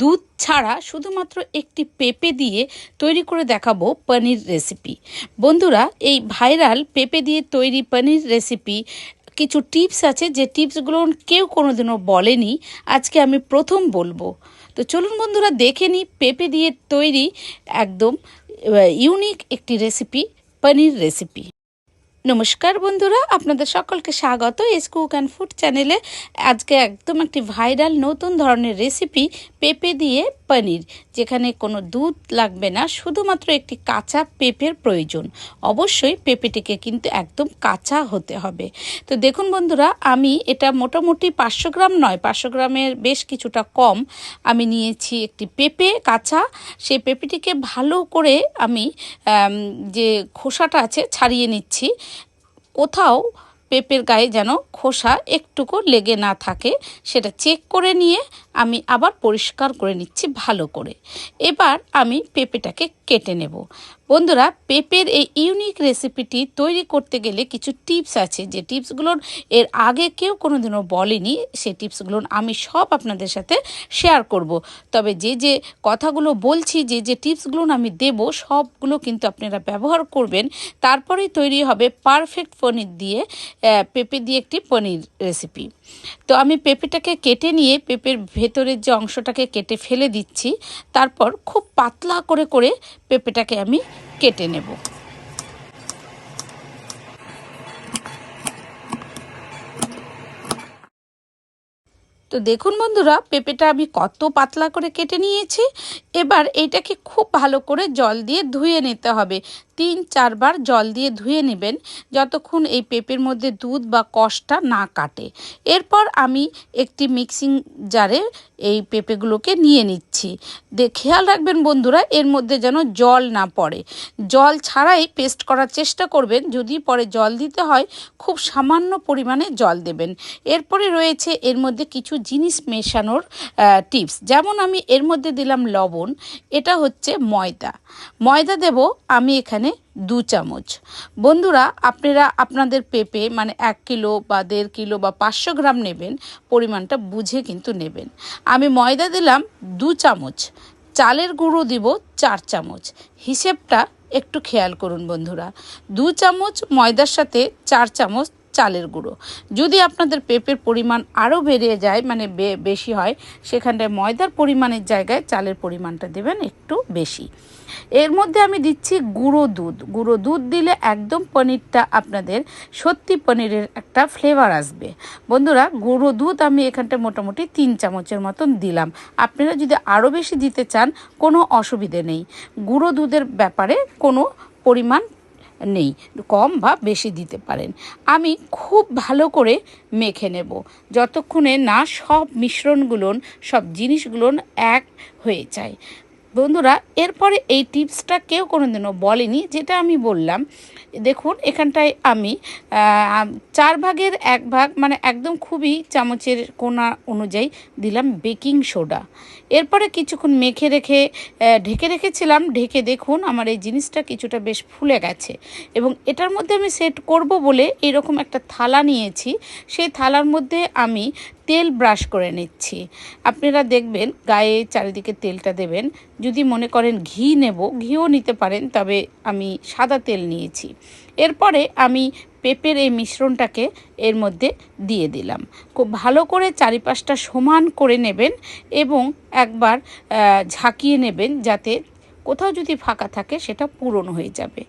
দুধ ছাড়া শুধুমাত্র একটি পেঁপে দিয়ে তৈরি করে দেখাবো পনির রেসিপি বন্ধুরা, এই ভাইরাল পেঁপে দিয়ে তৈরি পনির রেসিপি কিছু টিপস আছে, যে টিপসগুলো কেউ কোনোদিনও বলেনি। আজকে আমি প্রথম বলব। তো চলুন বন্ধুরা, দেখে নিই পেঁপে দিয়ে তৈরি একদম ইউনিক একটি রেসিপি পনির রেসিপি নমস্কার বন্ধুরা, আপনাদের সকলকে স্বাগত এস কুক অ্যান্ড ফুড চ্যানেলে। আজকে একদম একটি ভাইরাল নতুন ধরনের রেসিপি, পেঁপে দিয়ে পনির, যেখানে কোনো দুধ লাগবে না, শুধুমাত্র একটি কাঁচা পেঁপের প্রয়োজন। অবশ্যই পেঁপেটিকে কিন্তু একদম কাঁচা হতে হবে। তো দেখুন বন্ধুরা, আমি এটা মোটামুটি পাঁচশো গ্রাম নয়, পাঁচশো গ্রামের বেশ কিছুটা কম। আমি নিয়েছি একটি পেঁপে কাঁচা। সেই পেঁপেটিকে ভালো করে আমি যে খোসাটা আছে, ছাড়িয়ে নিচ্ছি। কোথাও পেঁপের গায়ে যেন খোসা একটুকু লেগে না থাকে সেটা চেক করে নিয়ে আমি আবার পরিষ্কার করে নিচ্ছি ভালো করে। এবার আমি পেঁপেটাকে কেটে নেব। বন্ধুরা, পেঁপের এই ইউনিক রেসিপিটি তৈরি করতে গেলে কিছু টিপস আছে। যে টিপসগুলোর এর আগে কেউ কোনো দিনও বলেনি সেই টিপসগুলো আমি সব আপনাদের সাথে শেয়ার করব। তবে যে যে কথাগুলো বলছি, যে যে টিপসগুলো আমি দেব, সবগুলো কিন্তু আপনারা ব্যবহার করবেন। তারপরেই তৈরি হবে পারফেক্ট পনির দিয়ে পেঁপে দিয়ে একটি পনির রেসিপি তো আমি পেঁপেটাকে কেটে নিয়ে পেঁপের ভেতরের যে অংশটাকে কেটে ফেলে দিচ্ছি, তারপর খুব পাতলা করে করে পেঁপেটাকে আমি কেটে নেব। তো দেখুন বন্ধুরা, পেঁপেটা আমি কত পাতলা করে কেটে নিয়েছি। এবার এইটাকে খুব ভালো করে জল দিয়ে ধুয়ে নিতে হবে। তিন, চারবার জল দিয়ে ধুয়ে নেবেন যতক্ষণ এই পেঁপের মধ্যে দুধ বা কষটা না কাটে। এরপর আমি একটি মিক্সিং জারে এই পেঁপেগুলোকে নিয়ে নিচ্ছি। দে, খেয়াল রাখবেন বন্ধুরা, এর মধ্যে যেন জল না পড়ে। জল ছাড়াই পেস্ট করার চেষ্টা করবেন, যদি পরে জল দিতে হয়, খুব সামান্য পরিমাণে জল দেবেন। এরপরে রয়েছে এর মধ্যে কিছু জিনিস মেশানোর টিপস। যেমন আমি এর মধ্যে দিলাম লবণ, এটা হচ্ছে ময়দা। ময়দা দেব, আমি এখানে দু চামচ। বন্ধুরা, আপনারা আপনাদের পেঁপে মানে এক কিলো বা দেড় কিলো বা পাঁচশো গ্রাম নেবেন, পরিমাণটা বুঝে কিন্তু নেবেন। আমি ময়দা দিলাম দু চামচ, চালের গুঁড়ো দিব চার চামচ। হিসেবটা একটু খেয়াল করুন বন্ধুরা, দু চামচ ময়দার সাথে চার চামচ চালের গুঁড়ো। যদি আপনাদের পেঁপের পরিমাণ আরও বেড়ে যায় মানে বেশি হয়, সেখানটায় ময়দার পরিমাণের জায়গায় চালের পরিমাণটা দেবেন একটু বেশি। এর মধ্যে আমি দিচ্ছি গুঁড়ো দুধ। গুঁড়ো দুধ দিলে একদম পনিরটা আপনাদের সত্যি পনিরের একটা ফ্লেভার আসবে। বন্ধুরা, গুঁড়ো দুধ আমি এখানটা মোটামুটি তিন চামচের মতন দিলাম। আপনারা যদি আরও বেশি দিতে চান, কোনো অসুবিধে নেই। গুঁড়ো দুধের ব্যাপারে কোনো পরিমাণ নেই। কম বা বেশি দিতে পারেন। আমি খুব ভালো করে মেখে নেব। যতক্ষণে না সব মিশ্রণগুলো, সব জিনিসগুলো এক হয়ে যায়। বন্ধুরা, এরপরে এই টিপসটা কেউ কোনো দিনও বলেনি, যেটা আমি বললাম। দেখুন, এখানটায় আমি চার ভাগের এক ভাগ মানে একদম খুবই চামচের কোনা অনুযায়ী দিলাম বেকিং সোডা। এরপরে কিছুক্ষণ মেখে রেখে ঢেকে রেখেছিলাম। ঢেকে দেখুন, আমার এই জিনিসটা কিছুটা বেশ ফুলে গেছে। এবং এটার মধ্যে আমি সেট করব বলে এরকম একটা থালা নিয়েছি। সেই থালার মধ্যে আমি তেল ব্রাশ করে নিচ্ছি। আপনারা দেখবেন গায়ে চারিদিকে তেলটা দেবেন। যদি মনে করেন ঘি নেব, ঘিও নিতে পারেন, তবে আমি সাদা তেল নিয়েছি। এরপরে আমি পেঁপের এই মিশ্রণটাকে এর মধ্যে দিয়ে দিলাম। খুব ভালো করে চারিপাশটা সমান করে নেবেন এবং একবার ঝাঁকিয়ে নেবেন যাতে কোথাও যদি ফাঁকা থাকে সেটা পূরণ হয়ে যাবে।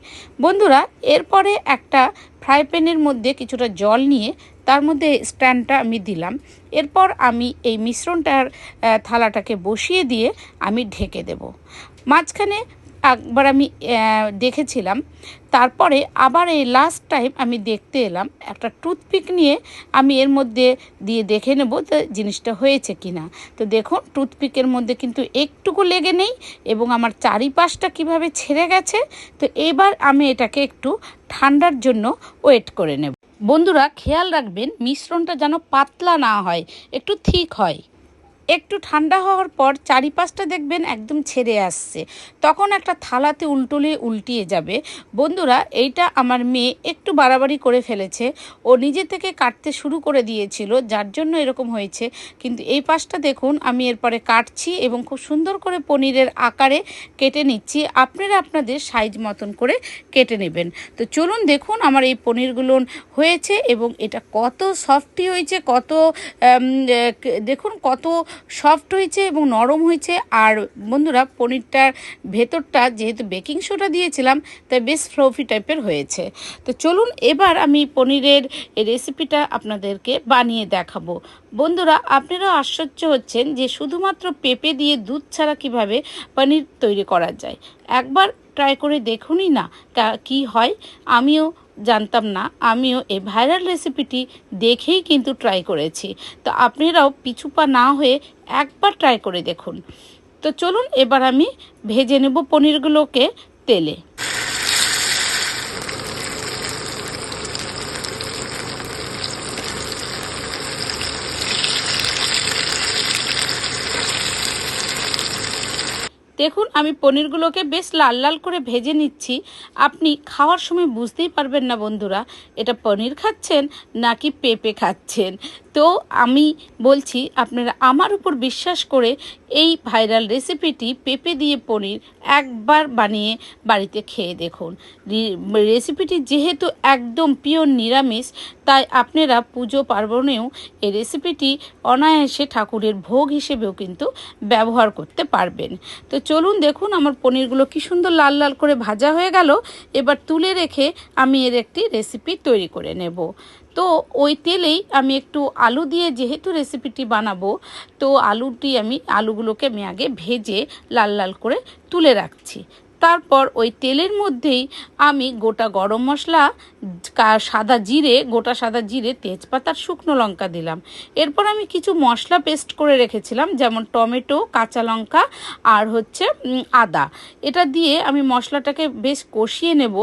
বন্ধুরা, এরপরে একটা ফ্রাই প্যানের মধ্যে কিছুটা জল নিয়ে তার মধ্যে স্ট্যান্ডটা আমি দিলাম। এরপর আমি এই মিশ্রণটার থালাটাকে বসিয়ে দিয়ে আমি ঢেকে দেব। মাঝখানে একবার আমি দেখেছিলাম। তারপরে আবার এই লাস্ট টাইম আমি দেখতে এলাম, একটা টুথপিক নিয়ে আমি এর মধ্যে দিয়ে দেখে নেব তো জিনিসটা হয়েছে কি না তো দেখুন টুথপিকের মধ্যে কিন্তু একটুকু লেগে নেই এবং আমার চারিপাশটা কীভাবে ছেড়ে গেছে। তো এবার আমি এটাকে একটু ঠান্ডার জন্য ওয়েট করে নেব। বন্ধুরা, খেয়াল রাখবেন, মিশ্রণটা যেন পাতলা না হয়, একটু ঠিক হয়। একটু ঠান্ডা হওয়ার পর চারিপাশটা দেখবেন একদম ছেড়ে আসছে। তখন একটা থালাতে উল্টলে উল্টিয়ে যাবে। বন্ধুরা, এইটা আমার মেয়ে একটু বাড়াবাড়ি করে ফেলেছে। ও নিজে থেকে কাটতে শুরু করে দিয়েছিল, যার জন্য এরকম হয়েছে। কিন্তু এই পাশটা দেখুন, আমি এরপরে কাটছি এবং খুব সুন্দর করে পনিরের আকারে কেটে নিচ্ছি। আপনারা আপনাদের সাইজ মতন করে কেটে নেবেন। তো চলুন দেখুন আমার এই পনিরগুলো হয়েছে এবং এটা কত সফটি হয়েছে, কত দেখুন কত সফট হয়েছে এবং নরম হয়েছে। আর বন্ধুরা, পনিরটার ভেতরটা যেহেতু বেকিং সোডা দিয়েছিলাম, তাই বেশ ফ্লফি টাইপের হয়েছে। তো চলুন এবার আমি পনিরের রেসিপিটা আপনাদেরকে বানিয়ে দেখাবো। বন্ধুরা, আপনারাও আশ্চর্য হচ্ছেন যে শুধুমাত্র পেঁপে দিয়ে দুধ ছাড়া কীভাবে পনির তৈরি করা যায়। একবার ট্রাই করে দেখুনই না কা- কি হয়। আমিও জানতাম না, আমিও এই ভাইরাল রেসিপিটি দেখেই কিন্তু ট্রাই করেছি। তো আপনারাও পিছু পা না হয়ে একবার ট্রাই করে দেখুন। তো চলুন, এবার আমি ভেজে নেব পনিরগুলোকে তেলে। দেখুন, আমি পনিরগুলোকে বেশ লাল লাল করে ভেজে নিচ্ছি। আপনি খাওয়ার সময় বুঝতেই পারবেন না বন্ধুরা, এটা পনির খাচ্ছেন নাকি পেঁপে খাচ্ছেন। তো আমি বলছি, আপনারা আমার উপর বিশ্বাস করে এই ভাইরাল রেসিপিটি পেঁপে দিয়ে পনির একবার বানিয়ে বাড়িতে খেয়ে দেখুন। রেসিপিটি যেহেতু একদম পিওর নিরামিষ, তাই আপনারা পুজো পার্বণেও এই রেসিপিটি অনায়াসে ঠাকুরের ভোগ হিসেবেও কিন্তু ব্যবহার করতে পারবেন। তো চলুন দেখুন আমার পনিরগুলো কি সুন্দর লাল লাল করে ভাজা হয়ে গেল। এবার তুলে রেখে আমি এর একটি রেসিপি তৈরি করে নেব। তো ওই তেলেই আমি একটু আলু দিয়ে যেহেতু রেসিপিটি বানাবো, তো আলুটি আমি, আলুগুলোকে আমি আগে ভেজে লাল লাল করে তুলে রাখছি। তারপর ওই তেলের মধ্যেই আমি গোটা গরম মশলা সাদা জিরে, গোটা সাদা জিরে তেজপাতার শুকনো লঙ্কা দিলাম। এরপর আমি কিছু মশলা পেস্ট করে রেখেছিলাম, যেমন টমেটো, কাঁচা লঙ্কা আর হচ্ছে আদা। এটা দিয়ে আমি মশলাটাকে বেশ কষিয়ে নেব।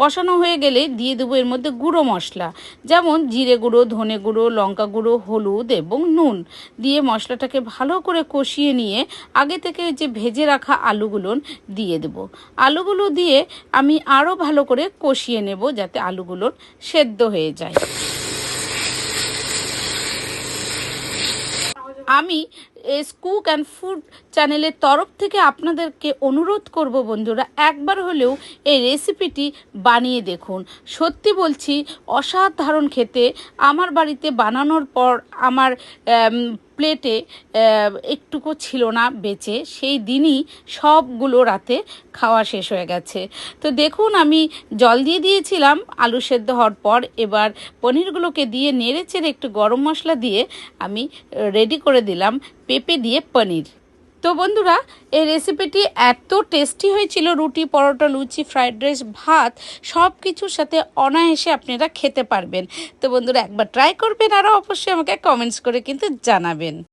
কষানো হয়ে গেলে দিয়ে দেবো এর মধ্যে গুঁড়ো মশলা। যেমন জিরে গুঁড়ো, ধনে গুঁড়ো, লঙ্কা গুঁড়ো, হলুদ এবং নুন। দিয়ে মশলাটাকে ভালো করে কষিয়ে নিয়ে আগে থেকে যে ভেজে রাখা আলুগুলো দিয়ে দেব। আলুগুলো দিয়ে আমি আরও ভালো করে কষিয়ে নেব যাতে আলুগুলো সেদ্ধ হয়ে যায়। আমি কুক অ্যান্ড ফুড চ্যানেলের তরফ থেকে আপনাদেরকে অনুরোধ করব বন্ধুরা, একবার হলেও এই রেসিপিটি বানিয়ে দেখুন। সত্যি বলছি, অসাধারণ খেতে। আমার বাড়িতে বানানোর পর আমার প্লেটে একটুকু ছিল না বেঁচে। সেই দিনই সবগুলো রাতে খাওয়া শেষ হয়ে গেছে। তো দেখুন, আমি জল দিয়ে দিয়েছিলাম, আলু সেদ্ধ হওয়ার পর এবার পনিরগুলোকে দিয়ে নেড়ে চেড়ে একটু গরম মশলা দিয়ে আমি রেডি করে দিলাম। পেঁপে দিয়ে পনির। তো বন্ধুরা, এই রেসিপিটি এত টেস্টি হয়েছিল, রুটি, পরোটা, লুচি ফ্রাইড রাইস ভাত সব কিছুর সাথে অনায়াসে আপনারা খেতে পারবেন। তো বন্ধুরা, একবার ট্রাই করবেন, আরও অবশ্যই আমাকে কমেন্টস করে কিন্তু জানাবেন।